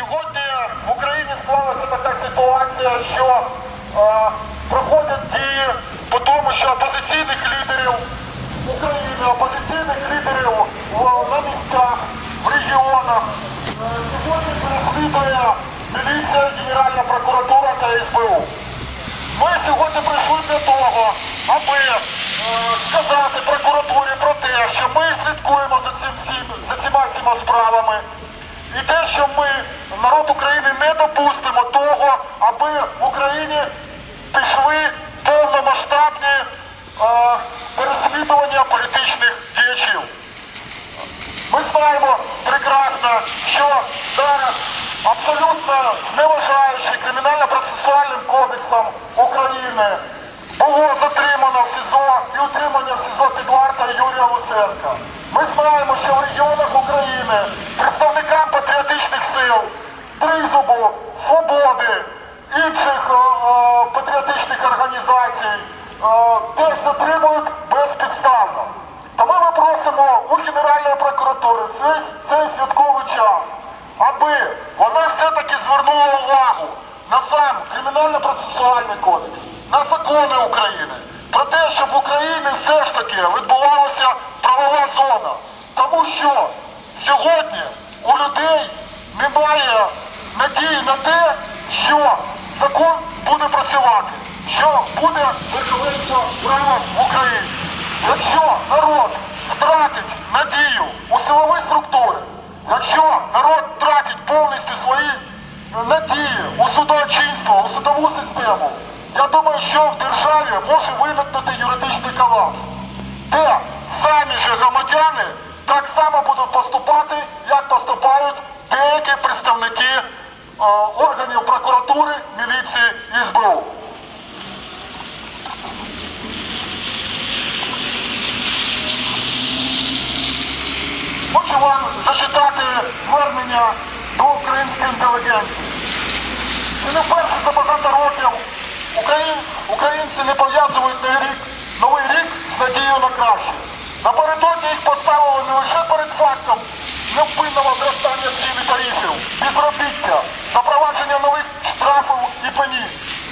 Сьогодні в Україні склалася така ситуація, що е, проходять дії по тому, що опозиційних лідерів України, опозиційних лідерів на місцях, в регіонах е, сьогодні переслідує міліція, Генеральна прокуратура та СБУ. Ми сьогодні прийшли для того, аби е, сказати прокуратурі про те, що ми слідкуємо за цим всім, за цими справами. І те, що ми, народ України, не допустимо того, аби в Україні пішли повномасштабні е, переслідування політичних діячів. Ми знаємо прекрасно, що зараз абсолютно зневажаючи кримінально-процесуальним кодексом України було затримано в СІЗО і утримання в СІЗО під вартою Юрія Луценка. Ми знаємо, що в регіонах України інших е, е, патріотичних організацій е, теж затримують безпідставно. Тому ми просимо у Генеральної прокуратури цей, святковий час, аби вона все-таки звернула увагу на сам кримінально-процесуальний кодекс, на закони України, про те, щоб в Україні все ж таки відбувалася правова зона. Тому що сьогодні у людей немає надії на те, що закон буде працювати, що буде верховенство права в Україні. Якщо народ втратить надію у силові структури, якщо народ втратить повністю свої надії у судочинство, у судову систему, я думаю, що в державі може виникнути юридичний колапс, де самі ж громадяни так само будуть поступати, як поступають деякі представники е, органів прокуратури, міліції і СБУ. Хочу вам зачитати звернення до української інтелігенції. І не вперше за багато років Україн- українці не пов'язують новий рік, новий рік з надією на краще. Напередодні їх поставили не лише перед фактом невпинного зростання цін і тарифів, безробіття, запровадження нових штрафів і пені,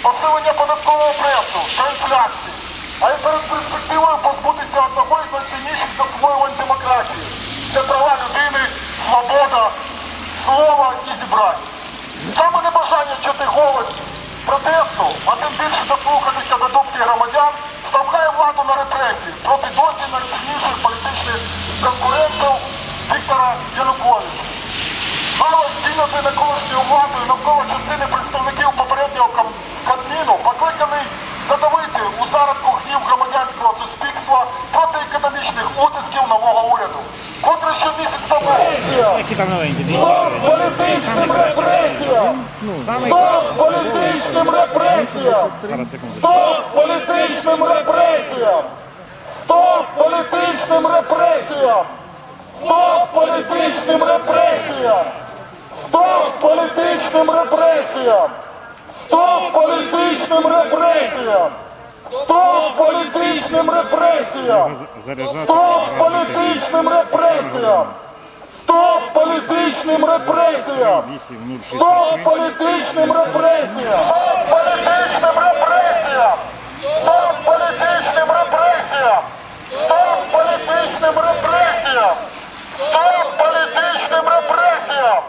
посилення податкового пресу та інфляції, а й перед перспективою позбутися одного із найцінніших заслоювань демократії. Це права людини, свобода, слова і зібрань. Саме небажання чути голос протесту, а тим більше дослухатися до думки громадян, штовхає владу на репресії проти досі найсильніших політичних конкурентів Віктора Януковича. Мало здійняти на колишньою владою навколо частини представників попереднього Кабміну покликаний задавити у зародку гнів громадянського суспільства проти економічних утисків нового уряду, котрий щомісяць тому Які там новенькі? Стоп політичним репресіям! Самий Стоп політичним репресіям! Стоп політичним репресіям! Стоп політичним репресіям! Стоп політичним репресіям! Стоп політичним репресіям! Стоп політичним репресіям! Стоп політичним репресіям! Стоп політичним репресіям! Стоп політичним репресіям! Стоп політичним репресіям! Стоп політичним репресіям! Стоп політичним репресіям! Стоп політичним репресіям! Стоп політичним репресіям!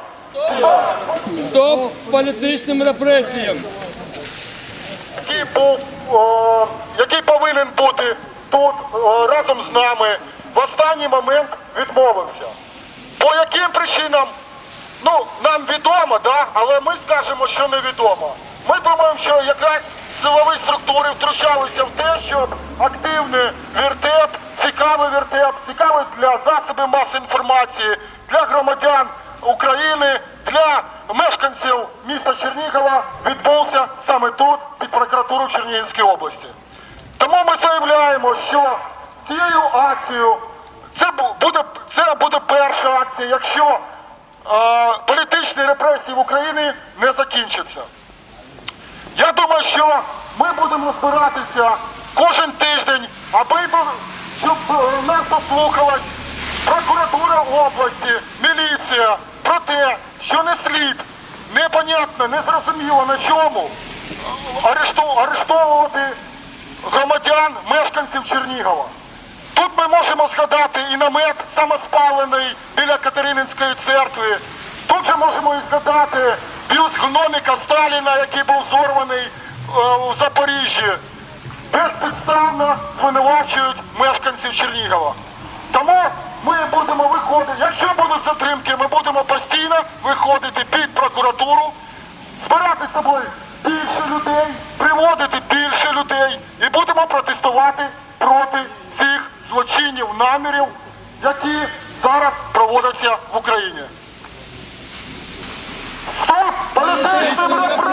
Стоп політичним репресіям! о, який повинен бути тут разом з нами, в останній момент відмовився. По яким причинам? Ну, нам відомо, да? але ми скажемо, що невідомо. Ми думаємо, що якраз силові структури втручалися в те, щоб активний вертеп, цікавий вертеп, цікавий для засобів масової інформації, для громадян України, для мешканців міста Чернігова відбувся саме тут, під прокуратурою Чернігівської області. Тому ми заявляємо, що цією акцією це буде, це буде перша акція, якщо е, політичні репресії в Україні не закінчаться. Я думаю, що ми будемо збиратися кожен тиждень, аби щоб е, нас дослухалась прокуратура області, міліція про те, що не слід непонятно, незрозуміло на чому арештовувати громадян, мешканців Чернігова. Тут ми можемо згадати і намет самоспалений біля Катерининської церкви. Тут же можемо і згадати бюст гноміка Сталіна, який був зорваний е, у Запоріжжі. Безпідставно звинувачують мешканців Чернігова. Тому ми будемо виходити, якщо будуть затримки, ми будемо постійно виходити під прокуратуру, збирати з собою більше людей, приводити більше людей і будемо протестувати проти цих злочинів, намірів, які зараз проводяться в Україні. Стоп! Політичним!